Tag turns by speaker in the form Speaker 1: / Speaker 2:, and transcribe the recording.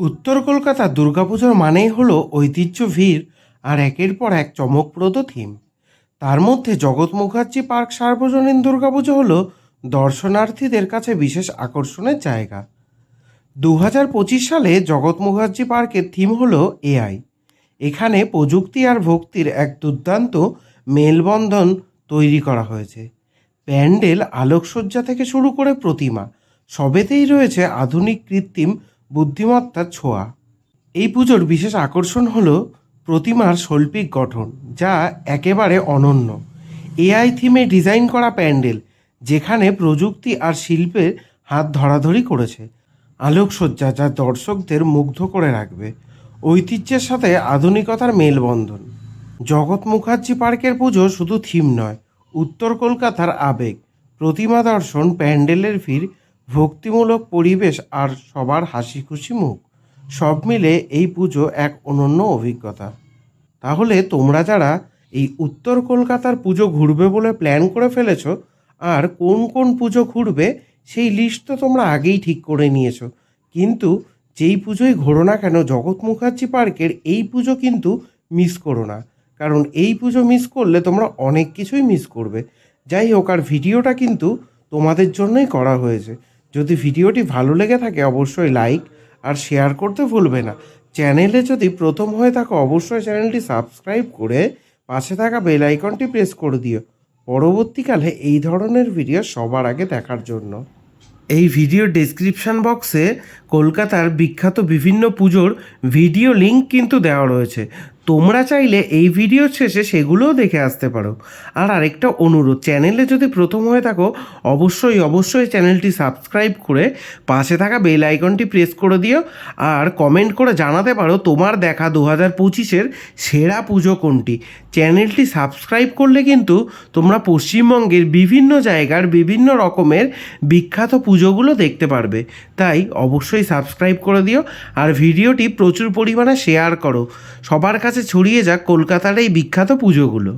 Speaker 1: উত্তর কলকাতার দুর্গাপুজোর মানেই হলো ঐতিহ্য ভিড় আর একের পর এক চমকপ্রদ থিম। তার মধ্যে জগৎ মুখার্জি পার্ক সার্বজনীন দুর্গাপুজো হলো দর্শনার্থীদের কাছে বিশেষ আকর্ষণের জায়গা। দু হাজার পঁচিশ সালে জগৎ মুখার্জি পার্কের থিম হলো এআই এখানে প্রযুক্তি আর ভক্তির এক দুর্দান্ত মেলবন্ধন তৈরি করা হয়েছে। প্যান্ডেল আলোকসজ্জা থেকে শুরু করে প্রতিমা, সবেতেই রয়েছে আধুনিক কৃত্রিম বুদ্ধিমত্তার ছোঁয়া। এই পুজোর বিশেষ আকর্ষণ হল প্রতিমার শৈল্পিক গঠন, যা একেবারে অনন্য। এআই থিমে ডিজাইন করা প্যান্ডেল, যেখানে প্রযুক্তি আর শিল্পের হাত ধরাধরি করেছে। আলোকসজ্জা যা দর্শকদের মুগ্ধ করে রাখবে। ঐতিহ্যের সাথে আধুনিকতার মেলবন্ধন। জগৎ মুখার্জি পার্কের পুজো শুধু থিম নয়, উত্তর কলকাতার আবেগ, প্রতিমা দর্শন, প্যান্ডেলের ভিড় ভক্তিমূলক পরিবেশ আর সবার হাসি খুশি মুখ। সব মিলে এই পুজো এক অনন্য অভিজ্ঞতা। তাহলে তোমরা যারা এই উত্তর কলকাতার পুজো ঘুরবে বলে প্ল্যান করে ফেলেছ, আর কোন কোন পুজো ঘুরবে, সেই লিস্ট তো তোমরা আগেই ঠিক করে নিয়েছো। কিন্তু যেই পুজোই ঘোরো না কেন, জগৎ মুখার্জি পার্কের এই পুজো কিন্তু মিস করো না। কারণ এই পুজো মিস করলে তোমরা অনেক কিছুই মিস করবে। যাই হোক, আর ভিডিওটা কিন্তু তোমাদের জন্যই করা হয়েছে। যদি ভিডিওটি ভালো লেগে থাকে, অবশ্যই লাইক আর শেয়ার করতে ভুলবে না। চ্যানেলে যদি প্রথম হয়ে থাকো, অবশ্যই চ্যানেলটি সাবস্ক্রাইব করে পাশে থাকা বেল আইকনটি প্রেস করে দিও। পরবর্তীকালে এই ধরনের ভিডিও সবার আগে দেখার জন্য। এই ভিডিও ডেসক্রিপশন বক্সে কলকাতার বিখ্যাত বিভিন্ন পুজোর ভিডিও লিংক কিন্তু দেওয়া রয়েছে। তোমরা চাইলে এই ভিডিও শেষে সেগুলোও দেখে আসতে পারো। আর আরেকটা অনুরোধ চ্যানেলে যদি প্রথম হয়ে থাকো, অবশ্যই অবশ্যই চ্যানেলটি সাবস্ক্রাইব করে পাশে থাকা বেল আইকনটি প্রেস করে দিও। আর কমেন্ট করে জানাতে পারো তোমার দেখা দু হাজার পঁচিশের সেরা পুজো কোনটি। চ্যানেলটি সাবস্ক্রাইব করলে কিন্তু তোমরা পশ্চিমবঙ্গের বিভিন্ন জায়গার বিভিন্ন রকমের বিখ্যাত পুজোগুলো দেখতে পারবে। তাই অবশ্যই সাবস্ক্রাইব করে দিও। আর ভিডিওটি প্রচুর পরিমাণে শেয়ার করো। সবার কাছে ছড়িয়ে যাক কলকাতার এই বিখ্যাত পুজোগুলো।